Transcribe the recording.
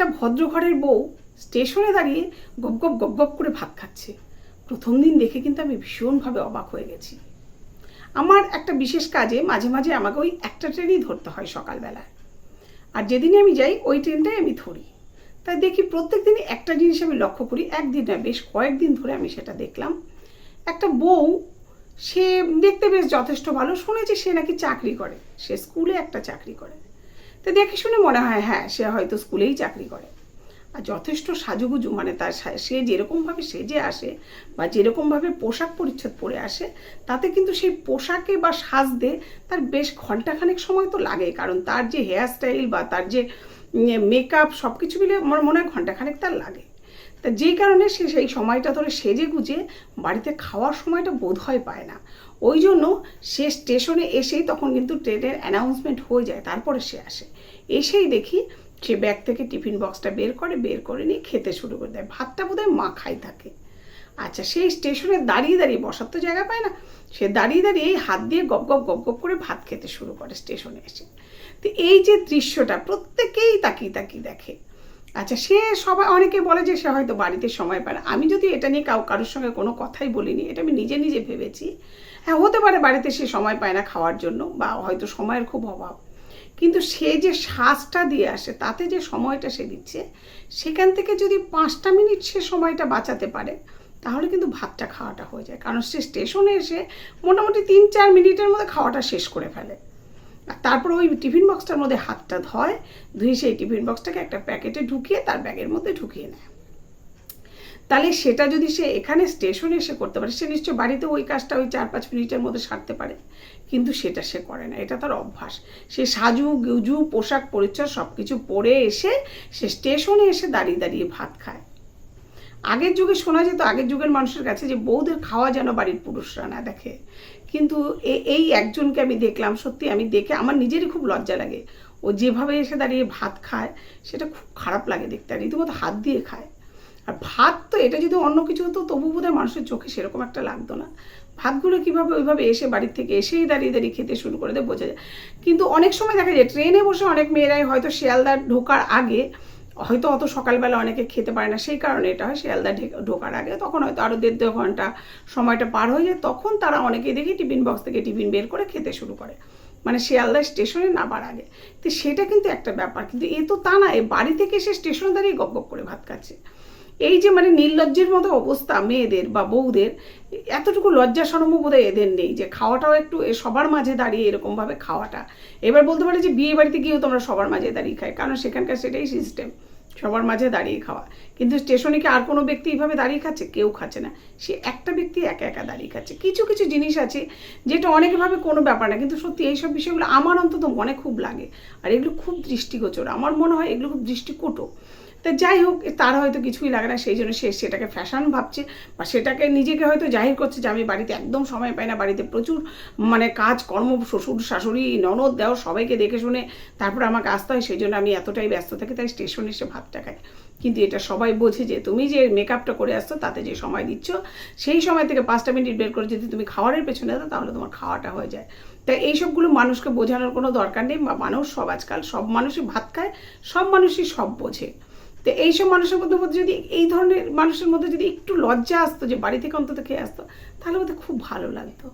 একটা ভদ্র ঘরের বউ স্টেশনে দাঁড়িয়ে গপ গপ গপ গপ করে ভাত খাচ্ছে। প্রথম দিন দেখে কিন্তু আমি ভীষণভাবে অবাক হয়ে গেছি। আমার একটা বিশেষ কাজে মাঝে মাঝে আমাকে ওই একটা ট্রেনই ধরতে হয় সকালবেলায়। আর যেদিনে আমি যাই, ওই ট্রেনটাই আমি ধরি। তাই দেখি প্রত্যেক দিনই একটা জিনিস আমি লক্ষ্য করি, একদিন না বেশ কয়েকদিন ধরে আমি সেটা দেখলাম। একটা বউ, সে দেখতে বেশ যথেষ্ট ভালো, শুনেছি সে নাকি চাকরি করে। সে স্কুলে একটা চাকরি করে। তো দেখে শুনে মনে হয় হ্যাঁ সে হয়তো স্কুলেই চাকরি করে। আর যথেষ্ট সাজুগুজু মানে তার সা- যেরকমভাবে সেজে আসে বা যেরকমভাবে পোশাক পরিচ্ছদ পরে আসে, তাতে কিন্তু সেই পোশাকে বা সাজতে তার বেশ ঘন্টাখানেক সময় তো লাগে কারণ তার যে হেয়ার স্টাইল বা তার যে মেকআপ সব কিছু মিলে আমার মনে হয় ঘন্টাখানেক তার লাগে। তা যেই কারণে সে সেই সময়টা ধরে সেজে গুজে বাড়িতে খাওয়ার সময়টা বোধহয় পায় না। ওই জন্য সে স্টেশনে এসেই তখন কিন্তু ট্রেনের অ্যানাউন্সমেন্ট হয়ে যায়, তারপরে সে আসে। এসেই দেখি সে ব্যাগ থেকে টিফিন বক্সটা বের করে বের করে নিয়ে খেতে শুরু করে দেয়। ভাতটা বোধহয় মা খাই থাকে। আচ্ছা সেই স্টেশনে দাঁড়িয়ে দাঁড়িয়ে বসার তো জায়গা পায় না। সে দাঁড়িয়ে দাঁড়িয়ে হাত দিয়ে গপ গপ গপ গপ করে ভাত খেতে শুরু করে স্টেশনে এসে। তো এই যে দৃশ্যটা প্রত্যেকেই তাকিয়ে তাকিয়ে দেখে। আচ্ছা সে সবাই, অনেকে বলে যে সে হয়তো বাড়িতে সময় পায় না। আমি যদি এটা নিয়ে কাউ, কারোর সঙ্গে কোনো কথাই বলিনি, এটা আমি নিজে নিজে ভেবেছি। হ্যাঁ হতে পারে বাড়িতে সে সময় পায় না খাওয়ার জন্য বা হয়তো সময়ের খুব অভাব। কিন্তু সে যে শ্বাসটা দিয়ে আসে, তাতে যে সময়টা সে দিচ্ছে, সেখান থেকে যদি পাঁচটা মিনিট সে সময়টা বাঁচাতে পারে, তাহলে কিন্তু ভাতটা খাওয়াটা হয়ে যায়। কারণ সে স্টেশনে এসে মোটামুটি তিন চার মিনিটের মধ্যে খাওয়াটা শেষ করে ফেলে। আর তারপর ওই টিফিন বক্সটার মধ্যে হাতটা ধয়, ধুয়ে সেই টিফিন বক্সটাকে একটা প্যাকেটে ঢুকিয়ে তার ব্যাগের মধ্যে ঢুকিয়ে নেয়। তাহলে সেটা যদি সে এখানে স্টেশনে এসে করতে পারে, সে নিশ্চয় বাড়িতে ওই কাজটা ওই চার পাঁচ মিনিটের মধ্যে সারতে পারে। কিন্তু সেটা সে করে না, এটা তার অভ্যাস। সে সাজু, গুজু, পোশাক, পরিচ্ছদ সব কিছু পরে এসে সে স্টেশনে এসে দাঁড়িয়ে দাঁড়িয়ে ভাত খায়। আগের যুগে শোনা যেত, আগের যুগের মানুষের কাছে যে বউদের খাওয়া যেন বাড়ির পুরুষরা না দেখে। কিন্তু এই একজনকে আমি দেখলাম, সত্যি আমি দেখে আমার নিজেরই খুব লজ্জা লাগে। ও যেভাবে এসে দাঁড়িয়ে ভাত খায়, সেটা খুব খারাপ লাগে দেখতে, আর রীতিমতো হাত দিয়ে খায়। আর ভাত তো, এটা যদি অন্য কিছু হতো, তবু বোধহয় মানুষের চোখে সেরকম একটা লাগতো না। ভাতগুলো কীভাবে ওইভাবে এসে বাড়ির থেকে এসেই দাঁড়িয়ে দাঁড়িয়ে খেতে শুরু করে দেয়, বোঝা যায়। কিন্তু অনেক সময় দেখা যায়, ট্রেনে বসে অনেক মেয়েরাই হয়তো শিয়ালদার ঢোকার আগে হয়তো অত সকালবেলা অনেকে খেতে পারে না, সেই কারণে এটা হয়, শিয়ালদা ঢোকার আগে তখন হয়তো আরও দেড় দেড় ঘণ্টা সময়টা পার হয়ে যায়, তখন তারা অনেকেই দেখি টিফিন বক্স থেকে টিফিন বের করে খেতে শুরু করে। মানে শিয়ালদা স্টেশনে নামার আগে। তো সেটা কিন্তু একটা ব্যাপার, কিন্তু এ তো তা না, এ বাড়ি থেকে এসে স্টেশনে দাঁড়িয়ে গপ গপ করে ভাত খাচ্ছে। এই যে মানে নির্লজ্জের মতো অবস্থা মেয়েদের বা বউদের, এতটুকু লজ্জা সরম বোধহয় এদের নেই যে খাওয়াটাও একটু সবার মাঝে দাঁড়িয়ে এরকমভাবে খাওয়াটা। এবার বলতে পারে যে বিয়ে বাড়িতে গিয়েও তোমরা সবার মাঝে দাঁড়িয়ে খাই কারণ সেখানকার সেটাই সিস্টেম সবার মাঝে দাঁড়িয়ে খাওয়া। কিন্তু স্টেশনে কি আর কোনো ব্যক্তি এইভাবে দাঁড়িয়ে খাচ্ছে? কেউ খাচ্ছে না। সে একটা ব্যক্তি একা একা দাঁড়িয়ে খাচ্ছে। কিছু কিছু জিনিস আছে যেটা অনেকভাবে কোনো ব্যাপার না। কিন্তু সত্যি এইসব বিষয়গুলো আমার অন্তত মনে খুব লাগে। আর এগুলো খুব দৃষ্টিগোচর। আমার মনে হয় এগুলো খুব দৃষ্টিকটু। তা যাই হোক, তার হয়তো কিছুই লাগে না, সেই জন্য সে সেটাকে ফ্যাশন ভাবছে বা সেটাকে নিজেকে হয়তো জাহির করছে যে আমি বাড়িতে একদম সময় পাই না, বাড়িতে প্রচুর মানে কাজ কর্ম শ্বশুর, শাশুড়ি, ননদ দেওয়া সবাইকে দেখে শুনে তারপরে আমাকে আসতে হয়, সেই জন্য আমি এতটাই ব্যস্ত থাকি, তাই স্টেশনে এসে ভাতটা খাই। কিন্তু এটা সবাই বোঝে যে তুমি যে মেকআপটা করে আসছো, তাতে যে সময় দিচ্ছ, সেই সময় থেকে পাঁচটা মিনিট বের করে যদি তুমি খাওয়ারের পেছনে দাও, তাহলে তোমার খাওয়াটা হয়ে যায়। তাই এইসবগুলো মানুষকে বোঝানোর কোনো দরকার নেই, বা মানুষ সব আজকাল সব মানুষই ভাত খায়, সব মানুষই সব বোঝে। তো এইসব মানুষের মধ্যে মধ্যে যদি এই ধরনের মানুষের মধ্যে যদি একটু লজ্জা আসতো, যে বাড়ি থেকে অন্তত খেয়ে আসতো, তাহলে ওদের খুব ভালো লাগতো।